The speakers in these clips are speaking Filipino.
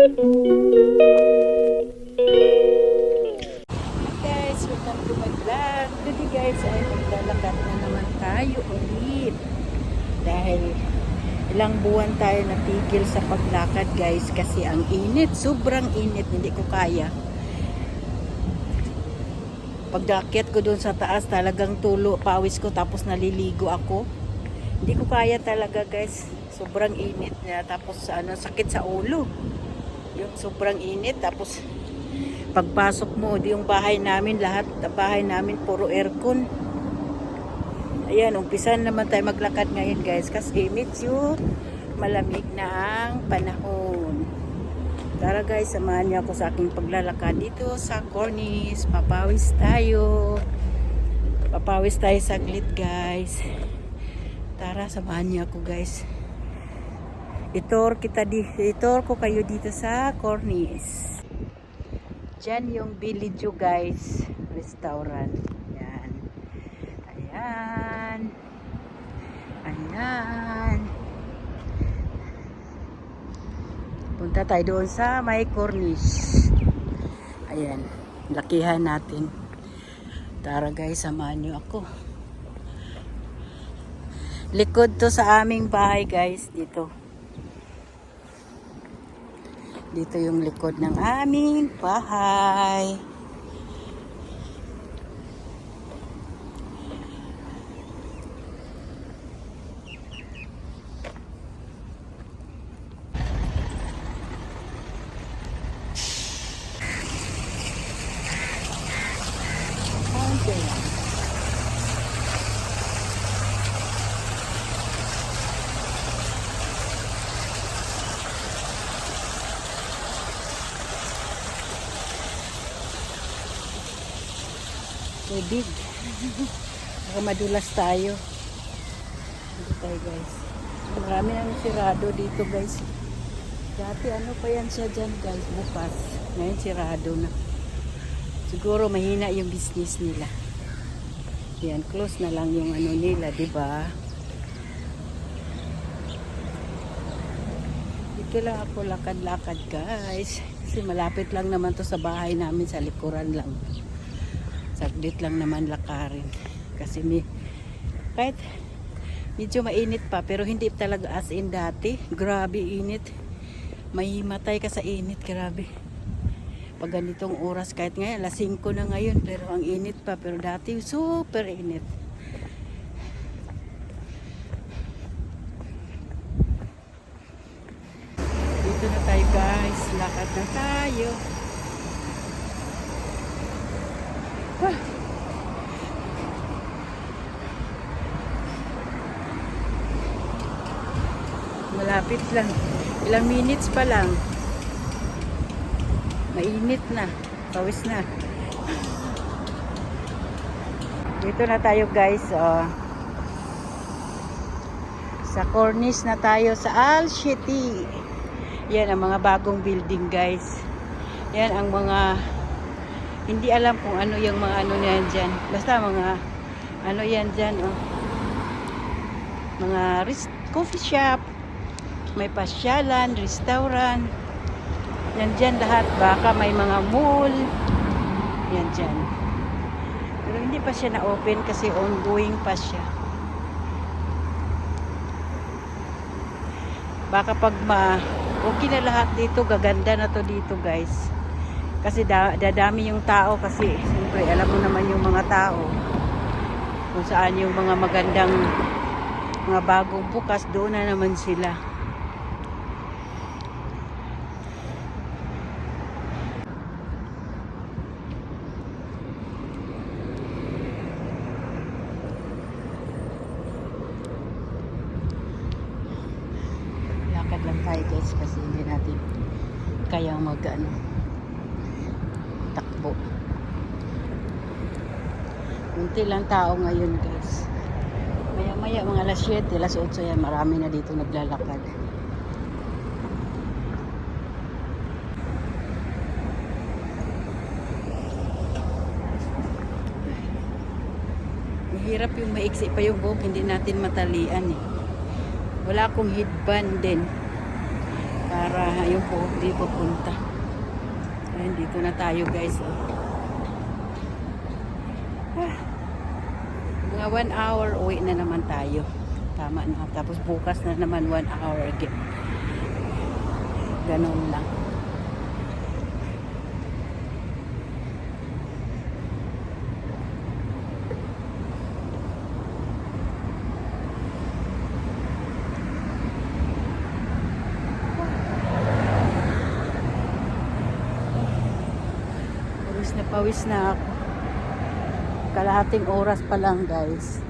guys, welcome to my vlog. Today guys ay maglalakad na naman tayo ulit. Dahil ilang buwan tayo natigil sa paglakad guys kasi ang init, sobrang init, hindi ko kaya. Pagdakyat ko doon sa taas, talagang tulo, pawis ko tapos naliligo ako. Hindi ko kaya talaga guys. Sobrang init niya tapos ano, sakit sa ulo. Yung sobrang init tapos pagpasok mo, di yung bahay namin, lahat bahay namin puro aircon. Ayan, umpisan naman tayo maglakad ngayon guys kasi medyo malamig na ang panahon. Tara guys, samahan niyo ako sa aking paglalakad dito sa Cornice. Papawis tayo. Papawis tayo saglit guys. Tara, samahan niyo ako guys. Itor kita di, itor ko kayo dito sa Cornice. Diyan yung Bilidyo guys, restaurant. Yan. Ayan. Ayan. Punta tayo doon sa may Corniche. Ayan. Lakihan natin. Tara guys, samahan nyo ako. Likod to sa aming bahay guys, dito. Dito yung likod ng aming bahay. Okay. Tubig. Baka madulas tayo. Dito tayo guys. Marami nang sirado dito guys. Dati ano pa yan siya dyan guys. Bukas. Ngayon sirado na. Siguro mahina yung business nila. Yan, close na lang yung ano nila, di ba? Dito lang ako lakad-lakad guys. Kasi malapit lang naman to sa bahay namin sa likuran lang saglit lang naman lakarin. Kasi may kahit medyo mainit pa pero hindi talaga as in dati. Grabe init. May matay ka sa init grabe. Pag ganitong oras kahit ngayon alas 5 na ngayon pero ang init pa. Pero dati super init. Dito na tayo guys. Lakad na tayo Malapit lang. Ilang minutes pa lang. Mainit na. Pawis na. Dito na tayo guys. Oh. Sa cornice na tayo sa Al City. Yan ang mga bagong building guys. Yan ang mga hindi alam kung ano yung mga ano yan dyan. Basta mga ano yan dyan. Oh. Mga rest, coffee shop may pasyalan, restaurant. Yan dyan lahat. Baka may mga mall. Yan dyan. Pero hindi pa siya na-open kasi ongoing pa siya. Baka pag ma okay na lahat dito, gaganda na to dito guys. Kasi da, dadami yung tao kasi siyempre alam mo naman yung mga tao kung saan yung mga magandang mga bagong bukas doon na naman sila. lakad lang tayo guys kasi hindi natin kaya mag ano, takbo kunti lang tao ngayon guys maya maya mga alas 7 alas 8 yan marami na dito naglalakad mahirap yung maiksi pa yung buhok hindi natin matalian eh wala akong headband din. Para ayun po, di pupunta. Ayun, dito na tayo guys. Oh. Ah. Mga one hour, uwi na naman tayo. Tama na. Tapos bukas na naman one hour again. Ganun lang. Pawis na pawis na ako. Kalahating oras pa lang guys.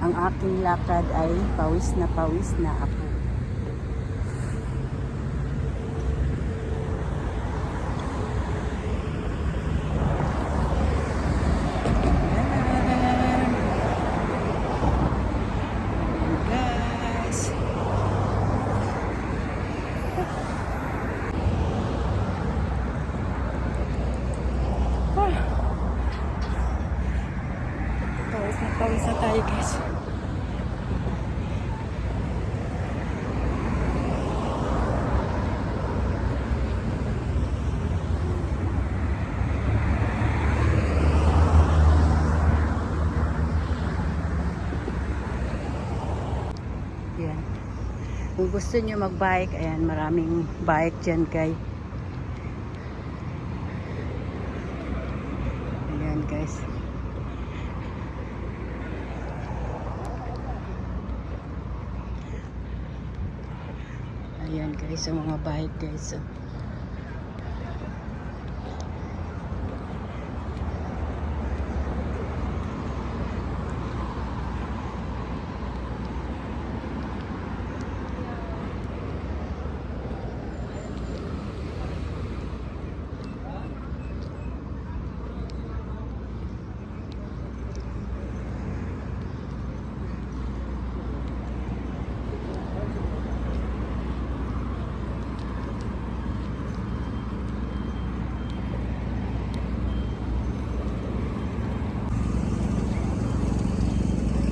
Ang aking lakad ay pawis na pawis na ako. Ayan. Ayan, guys. Ah. Pawis na pawis na tayo guys. Yan. Kung gusto nyo mag-bike, ayan, maraming bike dyan kay. Ayan guys. Ayan guys, ang mga bike guys. oh.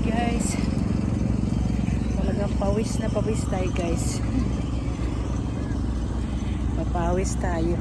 guys talagang pawis na pawis tayo guys. Papawis tayo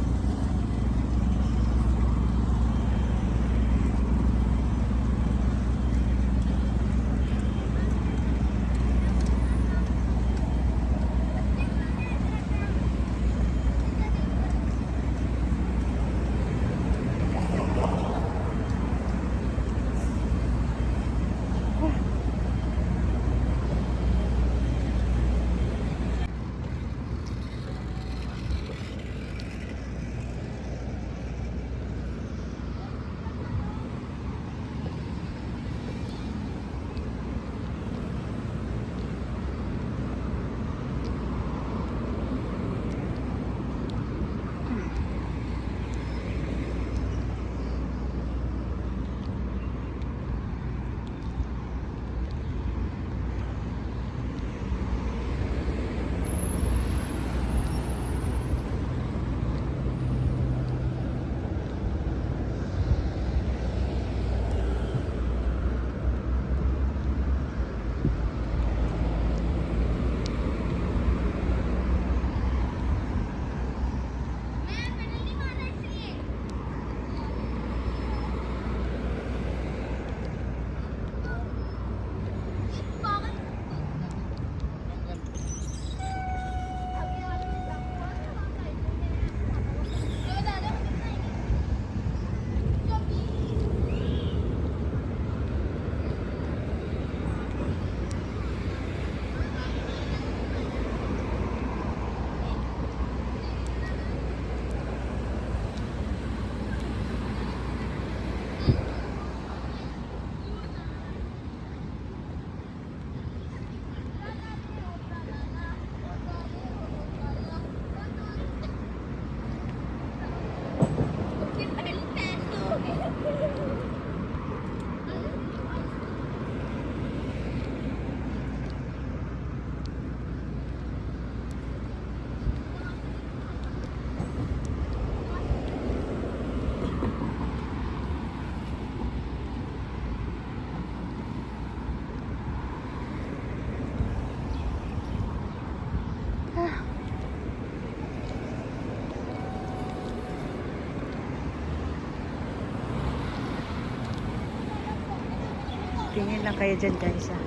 tingin lang kayo dyan guys ah.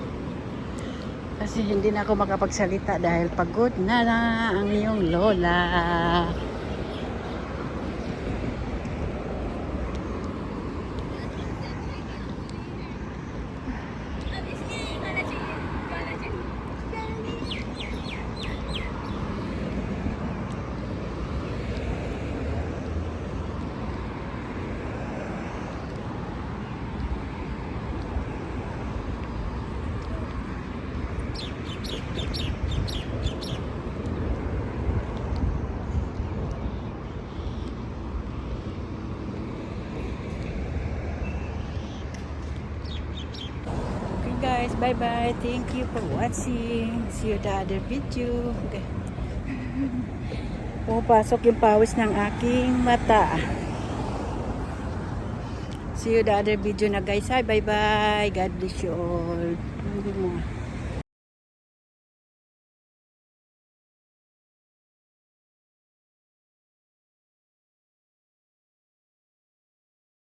Kasi hindi na ako makapagsalita dahil pagod na na ang iyong lola. Okay guys, bye bye. Thank you for watching. See you the other video. Okay. Pumapasok yung pawis ng aking mata. See you the other video na guys. Hi, bye bye. God bless you all.